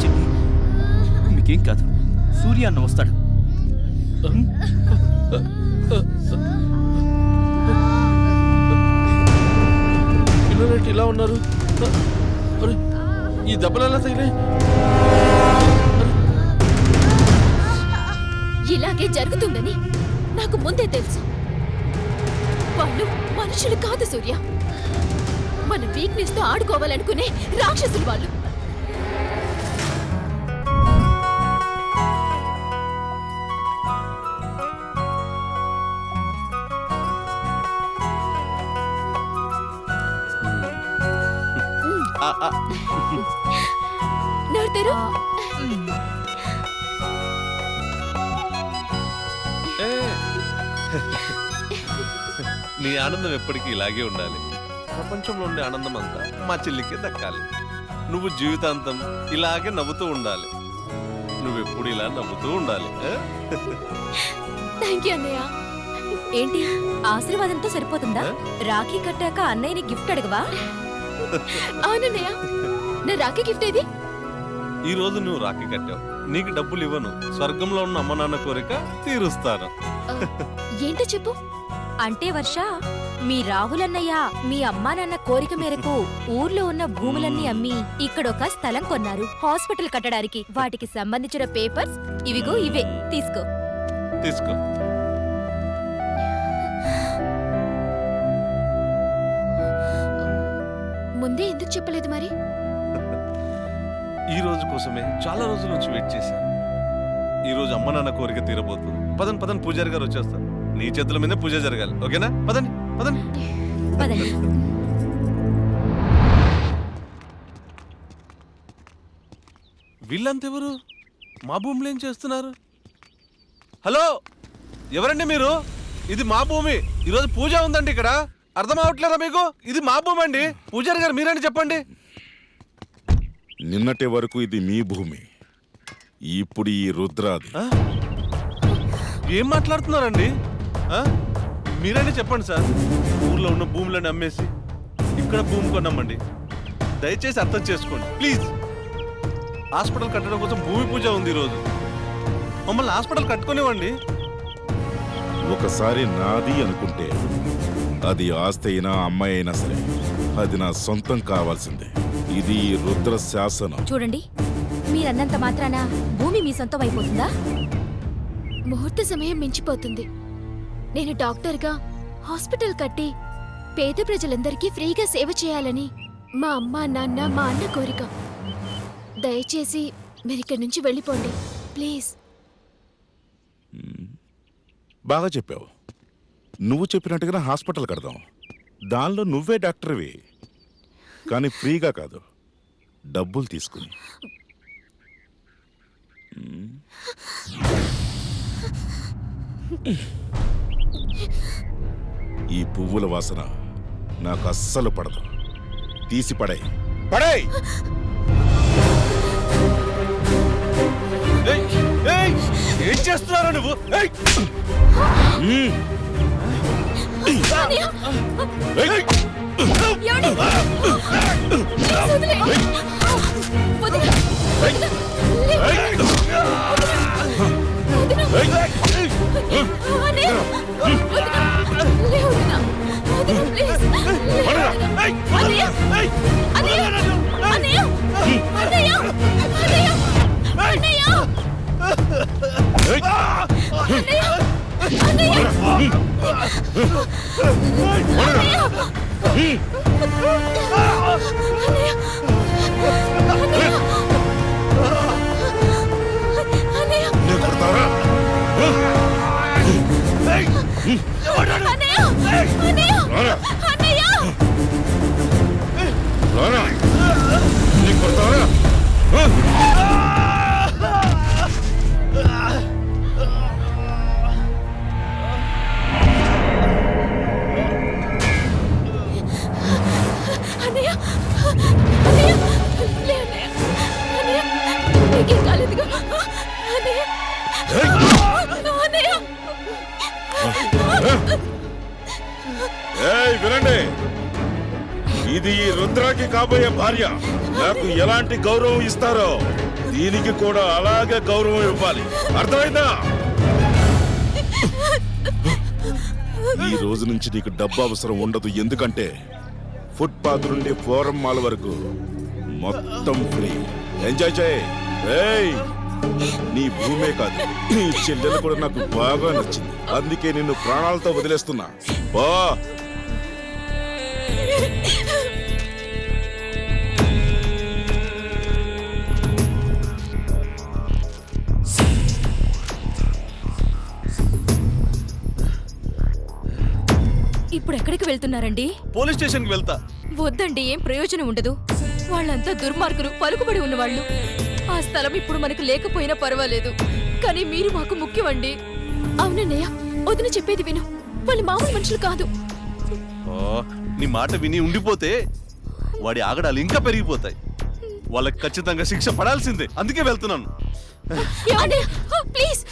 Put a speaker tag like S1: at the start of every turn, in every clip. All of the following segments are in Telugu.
S1: చిన్ని మీకేం కాదు. సూర్య అన్న వస్తాడు.
S2: ఇలా ఉన్నారు? ఈ దెబ్బలు ఎలా తగిలాయి?
S3: అనుకునే రాక్షసులు వాళ్ళు.
S4: నీ ఆనందం ఎప్పటికీ ఇలాగే ఉండాలి. ప్రపంచంలో ఉండే ఆనందం అంతా మా చెల్లికి దక్కాలి. నువ్వు జీవితాంతం ఇలాగే నవ్వుతూ ఉండాలి. నువ్వెప్పుడు ఇలా నవ్వుతూ ఉండాలి?
S3: థ్యాంక్ యూ అన్నయ్య.
S5: ఏంటి ఆశీర్వాదంతో సరిపోతుందా? రాఖీ కట్టాక అన్నయ్యని గిఫ్ట్ అడగవా?
S3: అవునన్నయ్య. నా రాఖీ గిఫ్ట్ ఏది?
S4: ఈ రోజు నువ్వు రాఖీ కట్టావు. నీకు డబ్బులు ఇవ్వను. స్వర్గంలో ఉన్న అమ్మ నాన్న కోరిక తీరుస్తాను.
S3: ఏంటో చెప్పు.
S5: అంటే వర్ష మీ రాహుల్ అన్నయ్య మీ అమ్మా నాన్న కోరిక మేరకు ఊర్లో ఉన్న భూములన్నీ అమ్మి ఇక్కడొక స్థలం కొన్నారు. హాస్పిటల్ కట్టడానికి వాటికి సంబంధించిన పేపర్స్ ఇవిగో ఇవే. తీసుకో.
S4: తీసుకో.
S3: ముందే ఎందుకు చెప్పలేదు మరి?
S4: ఈ రోజు కోసమే చాలా రోజుల నుంచి వెయిట్ చేశాను. ఈ రోజు అమ్మ నాన్న కోరిక తీరబోతుంది. పదన్ పదన్ పూజారి గారు వచ్చేస్తారు. నీ చేతుల మీదే పూజ జరగాలి. ఓకేనా? పదండి. పదండి.
S5: పదండి.
S4: వీళ్ళంతెవరు? మా భూమిలో ఏం చేస్తున్నారు? హలో ఎవరండి మీరు? ఇది మా భూమి. ఈరోజు పూజ ఉందండి ఇక్కడ. అర్థం అవట్లేదా మీకు? ఇది మా భూమి అండి. పూజారి గారు మీరండి చెప్పండి.
S6: నిన్నటి వరకు ఇది మీ భూమి. ఇప్పుడు ఈ రుద్రాది?
S4: ఏం మాట్లాడుతున్నారండి? ఆ? మీరండి చెప్పండి సార్. ఊర్లో ఉన్న భూములను అమ్మేసి ఇక్కడ భూమి కొన్నామండి దయచేసి అర్థం చేసుకోండి. ప్లీజ్. హాస్పిటల్ కట్టడం కోసం భూమి పూజ ఉంది ఈరోజు. మమ్మల్ని హాస్పిటల్ కట్టుకునేవ్వండి.
S6: ఒకసారి నాది అనుకుంటే అది ఆస్తి అయినా అమ్మాయి అయినా సరే అది నా సొంతం కావాల్సిందే. ఇది ఈ రుద్ర శాసనం
S5: చూడండి మీరన్నంత మాత్రాన భూమి మీ సొంతం అయిపోతుందా?
S3: ముహూర్త సమయం మించిపోతుంది. నేను డాక్టర్గా హాస్పిటల్ కట్టి పేద ప్రజలందరికీ ఫ్రీగా సేవ చేయాలని మా అమ్మ నాన్న మా అన్న కోరిక. దయచేసి మీరు ఇక్కడి నుంచి వెళ్ళిపోండి. ప్లీజ్.
S6: బాగా చెప్పావు. నువ్వు చెప్పినట్టుగా హాస్పిటల్ కడదాం. దానిలో నువ్వే డాక్టర్వి. కానీ ఫ్రీగా కాదు. డబ్బులు తీసుకుని. మ్మ్. ఈ పువ్వుల వాసన నాకు అస్సలు పడదు. తీసి పడాయి. పడాయి!
S4: ఏయ్! ఏయ్! ఏం చేస్తున్నారో నువ్వు? ఏయ్!
S6: కొడతారా కాబోయే భార్య నాకు ఎలాంటి గౌరవం ఇస్తారో దీనికి కూడా అలాగే గౌరవం ఇవ్వాలి. అర్థమైందా? ఈ రోజు నుంచి నీకు డబ్బు అవసరం ఉండదు. ఎందుకంటే ఫుట్పాత్ నుండి ఫోరం మాల్ వరకు మొత్తం ఫ్రీ. ఎంజాయ్ చేయి. ఏయ్ నీ భూమే కాదు. నీ చెల్లెలు కూడా నాకు బాగా నచ్చింది. అందుకే నిన్ను ప్రాణాలతో వదిలేస్తున్నా. బా.
S5: ఇప్పుడు ఎక్కడికి వెళ్తున్నారండి?
S4: పోలీస్ స్టేషన్కి వెళ్తా.
S5: వద్దండి ఏం ప్రయోజనం ఉండదు. వాళ్ళంతా దుర్మార్గులు పలుకుబడి ఉన్నవాళ్ళు. ఆ స్థలం ఇప్పుడు మనకు లేకపోయినా పర్వాలేదు. కానీ మీరు మాకు ముఖ్యమండి.
S3: అవునన్నయ్య వదిన చెప్పేది విను. వాళ్ళు మామూలు మనుషులు కాదు.
S4: ఆ, నీ మాట విని ఉండిపోతే వాడి ఆగడాలు ఇంకా పెరిగిపోతాయి. వాళ్ళకి ఖచ్చితంగా శిక్ష పడాల్సిందే. అందుకే వెళ్తున్నాను.
S3: ప్లీజ్.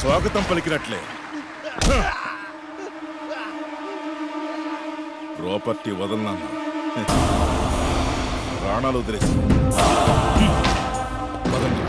S6: స్వాగతం పలికినట్లే. ప్రాపర్టీ వదలనన్నా. ప్రాణాలు వదిలేసి. పదండి.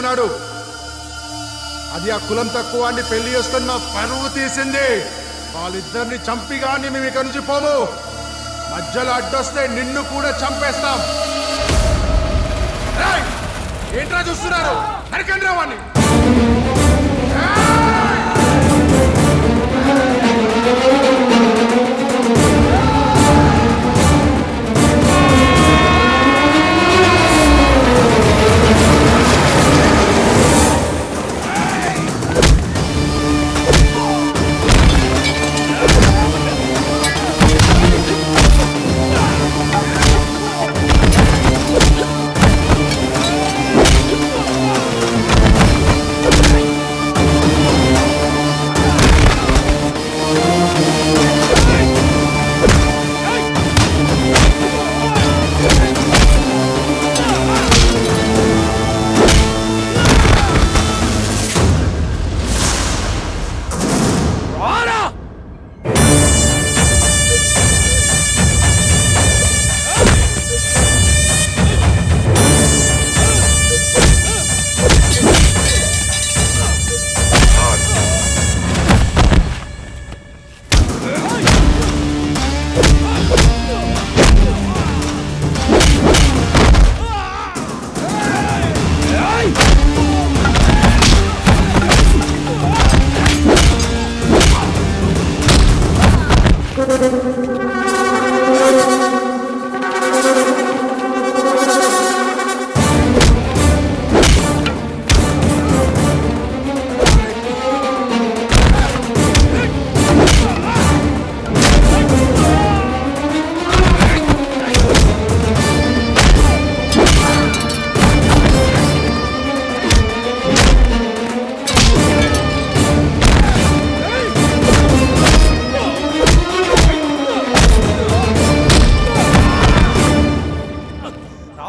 S7: చేసుకున్నాడు అది ఆ కులం తక్కువ అని పెళ్ళి చేసుకుని మా పరువు తీసింది. వాళ్ళిద్దరిని చంపి కానీ మేము ఇక నుంచి పోము. మధ్యలో అడ్డొస్తే నిన్ను కూడా చంపేస్తాం. ఏంట్రా చూస్తున్నారు? నరకండి రా వాణ్ణి.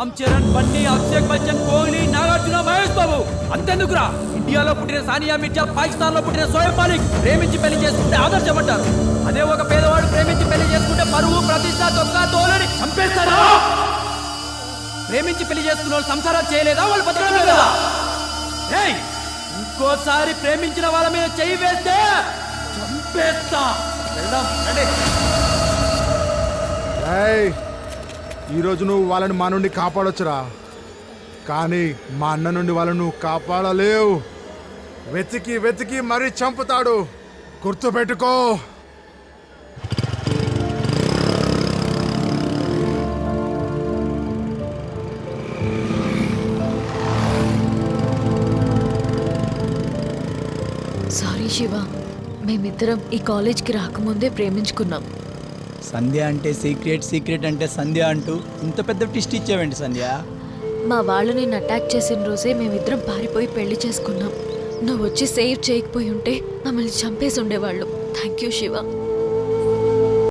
S8: రామ్ చరణ్ బండి అభిషేక్ బచ్చన్ కోహ్లీ నాగార్జున మహేష్ బాబు. అంతెందుకురా? ఇండియాలో పుట్టిన సానియా మిర్జా పాకిస్తాన్లో పుట్టిన సోయబ్ మాలిక్ ప్రేమించి పెళ్ళి చేసుకుంటే ఆదర్శపడ్డారు అదే ఒక పేదవాడు ప్రేమించి పెళ్ళి చేసుకుంటే పరువు ప్రతిష్ట దొంగ తోలని చంపేస్తారా? ప్రేమించి పెళ్ళి చేసుకున్న వాళ్ళు సంసారాలు చేయలేదా? వాళ్ళు బతకడం లేదా ఏయ్ ఇంకోసారి ప్రేమించిన వాళ్ళ మీద చేయి వేస్తే చంపేస్తా. వెళ్దాం రండి.
S7: ఏయ్ ఈరోజు నువ్వు వాళ్ళని మా నుండి కాపాడొచ్చురా. కానీ మా అన్న నుండి వాళ్ళను కాపాడలేవు. వెతికి వెతికి మరీ చంపుతాడు. గుర్తుపెట్టుకో.
S9: సారీ శివ మేమిద్దరం ఈ కాలేజ్కి రాకముందే ప్రేమించుకున్నాం.
S8: సంధ్య అంటే సీక్రెట్ సీక్రెట్ అంటే సంధ్య అంటూ ఇంత పెద్ద ట్విస్ట్ ఇచ్చావండి సంధ్య?
S9: మా వాళ్ళు నేను అటాక్ చేసిన రోజే మేమిద్దరం పారిపోయి పెళ్ళి చేసుకున్నాం. నువ్వు వచ్చి సేవ్ చేయకపోయి ఉంటే మమ్మల్ని చంపేసి ఉండేవాళ్ళు. Thank you Shiva.